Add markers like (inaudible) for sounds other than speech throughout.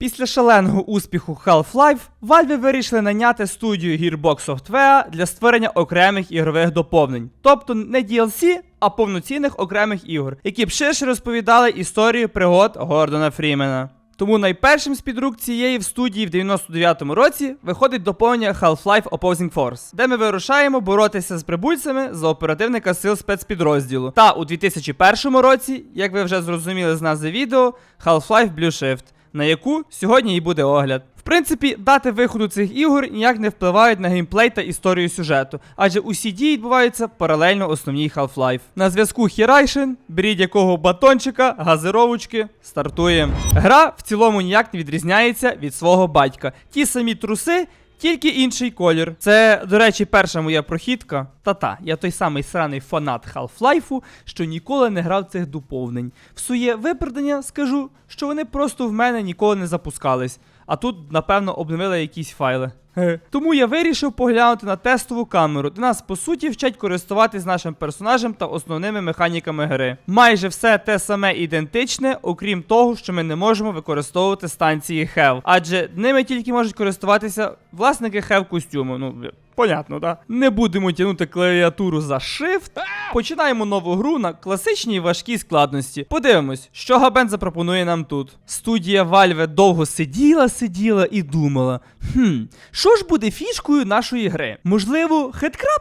Після шаленого успіху Half-Life, Valve вирішили наняти студію Gearbox Software для створення окремих ігрових доповнень, тобто не DLC, а повноцінних окремих ігор, які б ширше розповідали історію пригод Гордона Фрімена. Тому найпершим з підрук цієї в студії в 99-му році виходить доповнення Half-Life Opposing Force, де ми вирушаємо боротися з прибульцями за оперативника сил спецпідрозділу. Та у 2001 році, як ви вже зрозуміли з назви відео, Half-Life Blue Shift, на яку сьогодні і буде огляд. В принципі, дати виходу цих ігор ніяк не впливають на геймплей та історію сюжету, адже усі дії відбуваються паралельно основній Half-Life. На зв'язку Хірайшин, беріть якого батончика, газировочки, стартуємо. Гра в цілому ніяк не відрізняється від свого батька. Ті самі труси. Тільки інший колір. Це, до речі, перша моя прохідка. Та-та, я той самий сраний фанат Half-Life, що ніколи не грав цих доповнень. В своє виправдання скажу, що вони просто в мене ніколи не запускались, а тут, напевно, обновили якісь файли. (laughs) Тому я вирішив поглянути на тестову камеру, де нас по суті вчать користуватись нашим персонажем та основними механіками гри. Майже все те саме ідентичне, окрім того, що ми не можемо використовувати станції HEV, адже ними тільки можуть користуватися власники HEV костюму. Ну, Понятно, да? Не будемо тягнути клавіатуру за Shift. Починаємо нову гру на класичній важкій складності. Подивимось, що Габен запропонує нам тут. Студія Valve довго сиділа, сиділа і думала: хм, що ж буде фішкою нашої гри? Можливо, хедкраб?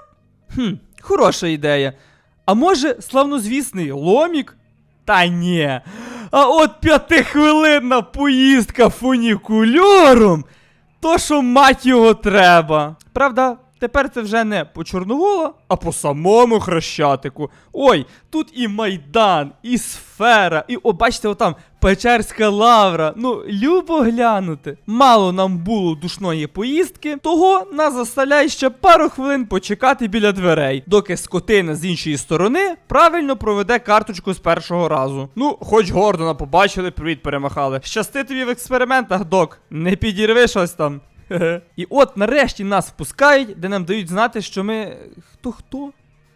Хм, хороша ідея. А може, славнозвісний ломік? Та ні. А от п'ятихвилинна поїздка фунікульором. То, що мать його треба. Правда, тепер це вже не по Чорновола, а по самому Хрещатику. Ой, тут і Майдан, і сфера, і о, бачите, отам Печерська лавра. Ну, любо глянути. Мало нам було душної поїздки, того нас заставляє ще пару хвилин почекати біля дверей, доки скотина з іншої сторони правильно проведе карточку з першого разу. Ну, хоч Гордона побачили, привіт перемахали. Щасти тобі в експериментах, док. Не підірви щось там. І от нарешті нас впускають, де нам дають знати, що ми. Хто хто?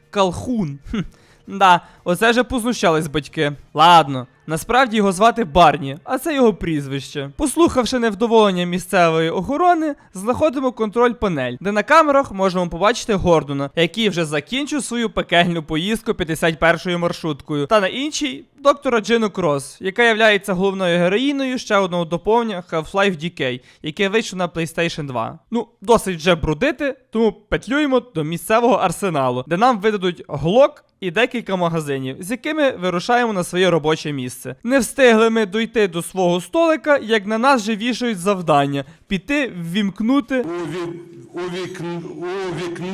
Калхун. Хм. Да, оце вже познущались батьки. Ладно, насправді його звати Барні, а це його прізвище. Послухавши невдоволення місцевої охорони, знаходимо контроль панель, де на камерах можемо побачити Гордона, який вже закінчив свою пекельну поїздку 51-ю маршруткою, та на іншій доктора Джину Крос, яка є головною героїною ще одного доповнення Half-Life DK, яке вийшло на PlayStation 2. Ну, досить вже брудити, тому петлюємо до місцевого арсеналу, де нам видадуть глок і декілька магазинів, з якими вирушаємо на своє робоче місце. Не встигли ми дойти до свого столика, як на нас же вішають завдання піти, ввімкнути У, вік... у, вікн... у вікни...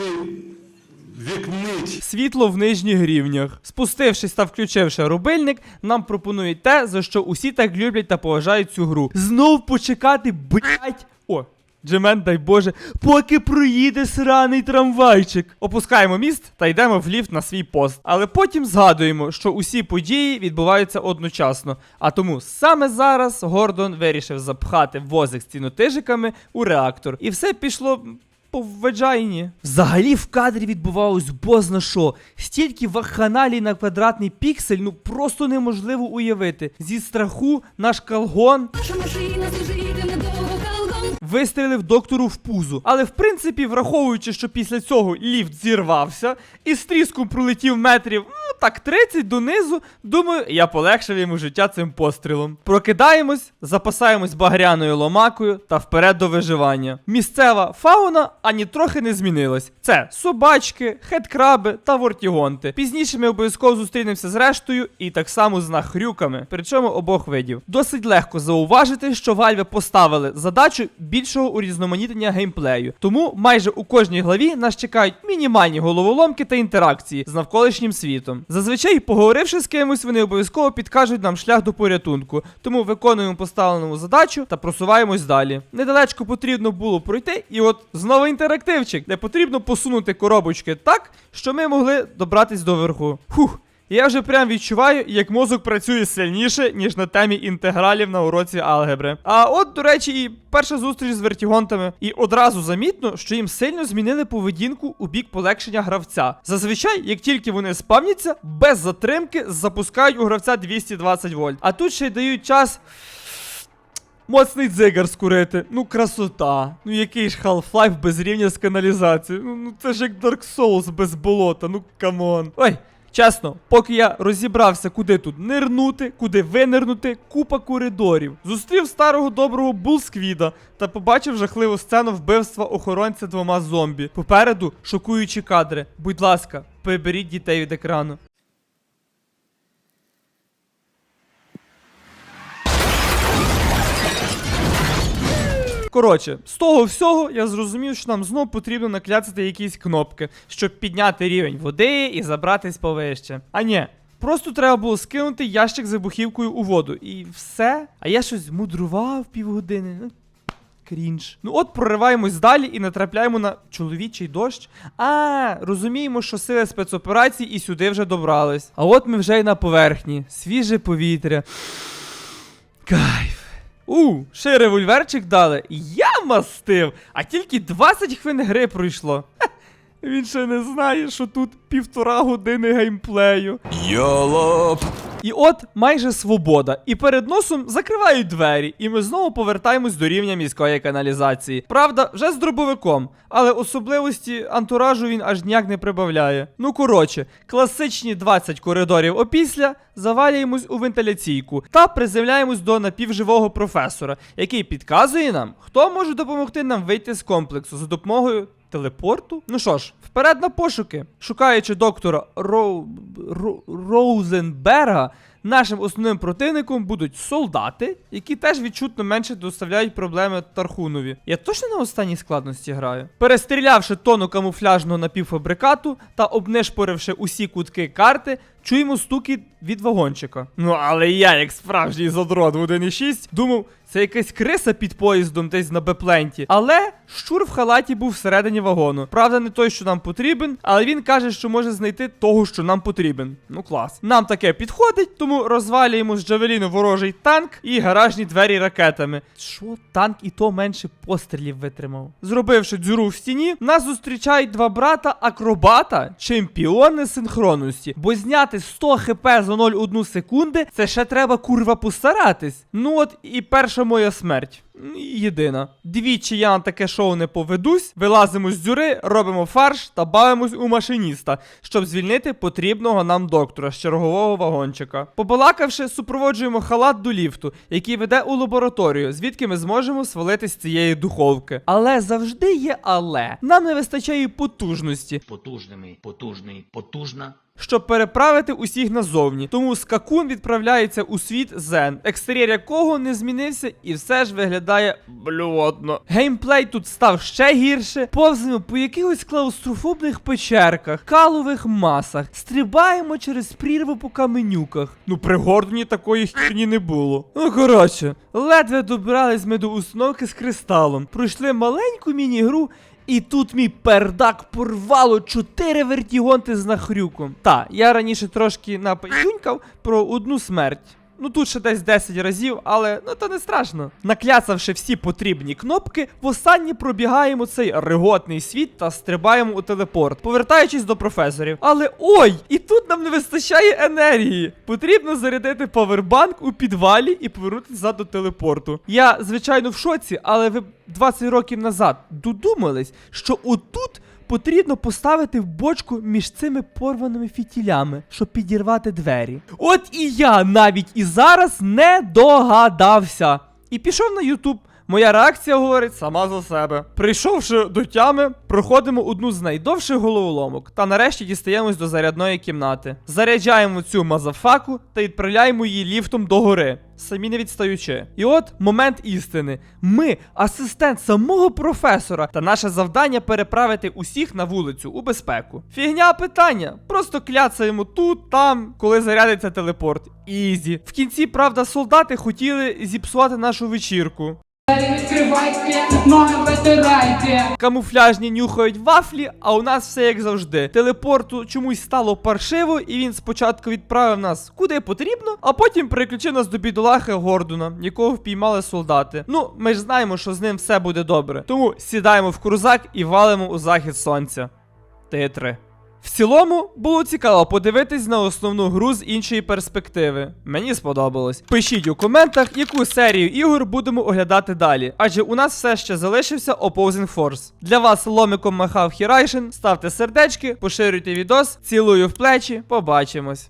вікнить. світло в нижніх рівнях. Спустившись та включивши рубильник, нам пропонують те, за що усі так люблять та поважають цю гру. Знов почекати, блять. О. Джемен, дай Боже, поки проїде сраний трамвайчик. Опускаємо міст та йдемо в ліфт на свій пост. Але потім згадуємо, що усі події відбуваються одночасно. А тому саме зараз Гордон вирішив запхати возик з цінотижиками у реактор. І все пішло по введжайні. Взагалі в кадрі відбувалось бозна що. Стільки вакханалій на квадратний піксель, ну просто неможливо уявити. Зі страху наш калгон Наша машина калгон. Вистрілив доктору в пузу. Але в принципі, враховуючи, що після цього ліфт зірвався і з тріском пролетів метрів, ну так 30 донизу, думаю, я полегшив йому життя цим пострілом. Прокидаємось, запасаємось багряною ломакою та вперед до виживання. Місцева фауна ані трохи не змінилась. Це собачки, хеткраби та вортігонти. Пізніше ми обов'язково зустрінемося з рештою і так само з нахрюками, причому обох видів. Досить легко зауважити, що Valve поставили задачу більшого урізноманітнення геймплею. Тому майже у кожній главі нас чекають мінімальні головоломки та інтеракції з навколишнім світом. Зазвичай, поговоривши з кимось, вони обов'язково підкажуть нам шлях до порятунку. Тому виконуємо поставлену задачу та просуваємось далі. Недалечко потрібно було пройти, і от знову інтерактивчик, де потрібно посунути коробочки так, що ми могли добратись до верху. Фух. Я вже прям відчуваю, як мозок працює сильніше, ніж на темі інтегралів на уроці алгебри. А от, до речі, і перша зустріч з вертігонтами. І одразу замітно, що їм сильно змінили поведінку у бік полегшення гравця. Зазвичай, як тільки вони спавняться, без затримки запускають у гравця 220 вольт. А тут ще й дають час моцний дзигар скурити. Ну, красота. Ну який ж Half-Life без рівня з каналізацією. Ну, ну це ж як Dark Souls без болота, ну камон. Ой. Чесно, поки я розібрався, куди тут нирнути, куди винирнути, купа коридорів. Зустрів старого доброго Булсквіда та побачив жахливу сцену вбивства охоронця двома зомбі. Попереду шокуючі кадри. Будь ласка, приберіть дітей від екрану. Коротше, з того всього я зрозумів, що нам знов потрібно накляцати якісь кнопки, щоб підняти рівень води і забратись повище. А ні, просто треба було скинути ящик з вибухівкою у воду. І все. А я щось мудрував півгодини. Ну, Крінж. Ну от прориваємось далі і натрапляємо на чоловічий дощ. А, розуміємо, що сили спецоперацій і сюди вже добрались. А от ми вже й на поверхні. Свіже повітря. Кайф. У, ще револьверчик дали. Я мастив, а тільки 20 хвилин гри пройшло. Хе, Він ще не знає, що тут півтора години геймплею. Йолоп. І от майже свобода. І перед носом закривають двері, і ми знову повертаємось до рівня міської каналізації. Правда, вже з дробовиком, але особливості антуражу він аж ніяк не прибавляє. Ну коротше, класичні 20 коридорів опісля завалюємось у вентиляційку та приземляємось до напівживого професора, який підказує нам, хто може допомогти нам вийти з комплексу за допомогою телепорту. Ну що ж, вперед на пошуки. Шукаючи доктора Роу... Ро... Роузенберга, нашим основним противником будуть солдати, які теж відчутно менше доставляють проблеми Тархунові. Я точно на останній складності граю. Перестрілявши тону камуфляжного напівфабрикату та обнишпоривши усі кутки карти, чуємо стуки від вагончика. Ну, але я, як справжній задрот в 1.6, думав, це якась криса під поїздом десь на Бепленті. Але щур в халаті був всередині вагону. Правда, не той, що нам потрібен, але він каже, що може знайти того, що нам потрібен. Ну клас. Нам таке підходить, тому розвалюємо з Джавеліну ворожий танк і гаражні двері ракетами. Що танк і то менше пострілів витримав. Зробивши дзюру в стіні, нас зустрічають два брата акробата, чемпіони синхронності. Бо зняти 100 хп за 0,1 секунди, це ще треба курва постаратись. Ну от і перша моя смерть. Єдина. Двічі я на таке шоу не поведусь, вилазимо з дзюри, робимо фарш та бавимось у машиніста, щоб звільнити потрібного нам доктора з чергового вагончика. Побалакавши, супроводжуємо халат до ліфту, який веде у лабораторію, звідки ми зможемо свалити з цієї духовки. Але завжди є але. Нам не вистачає потужності, потужними, потужний, потужна. Щоб переправити усіх назовні. Тому скакун відправляється у світ Зен, екстер'єр якого не змінився і все ж виглядає блювотно. Геймплей тут став ще гірше. Повземо по якихось клаустрофобних печерках, калових масах, стрибаємо через прірву по каменюках. Ну, при Гордоні такої херні не було. Ну, коротше, ледве добрались ми до установки з кристалом, пройшли маленьку міні-гру. І тут мій пердак порвало чотири вертігонти з нахрюком. Та, я раніше трошки напаюнькав про одну смерть. Ну тут ще десь 10 разів, але ну то не страшно. Накляцавши всі потрібні кнопки, востаннє пробігаємо цей реготний світ та стрибаємо у телепорт, повертаючись до професорів. Але ой! І тут нам не вистачає енергії. Потрібно зарядити павербанк у підвалі і повернутися до телепорту. Я, звичайно, в шоці, але ви 20 років назад додумались, що отут потрібно поставити в бочку між цими порваними фітілями, щоб підірвати двері. От і я навіть і зараз не догадався. І пішов на Ютуб. Моя реакція говорить сама за себе. Прийшовши до тями, проходимо одну з найдовших головоломок та нарешті дістаємось до зарядної кімнати. Заряджаємо цю мазафаку та відправляємо її ліфтом до гори, самі не відстаючи. І от момент істини. Ми, асистент самого професора, та наше завдання переправити усіх на вулицю у безпеку. Фігня питання. Просто кляцаємо тут, там, коли зарядиться телепорт. Ізі. В кінці, правда, солдати хотіли зіпсувати нашу вечірку. Камуфляжні нюхають вафлі, а у нас все як завжди. Телепорту чомусь стало паршиво, і він спочатку відправив нас куди потрібно, а потім переключив нас до бідолахи Гордона, якого впіймали солдати. Ну, ми ж знаємо, що з ним все буде добре. Тому сідаємо в крузак і валимо у захід сонця. Титри. В цілому було цікаво подивитись на основну гру з іншої перспективи. Мені сподобалось. Пишіть у коментах, яку серію ігор будемо оглядати далі, адже у нас все ще залишився Opposing Force. Для вас ломиком махав Хірайшин. Ставте сердечки, поширюйте відос, цілую в плечі, побачимось.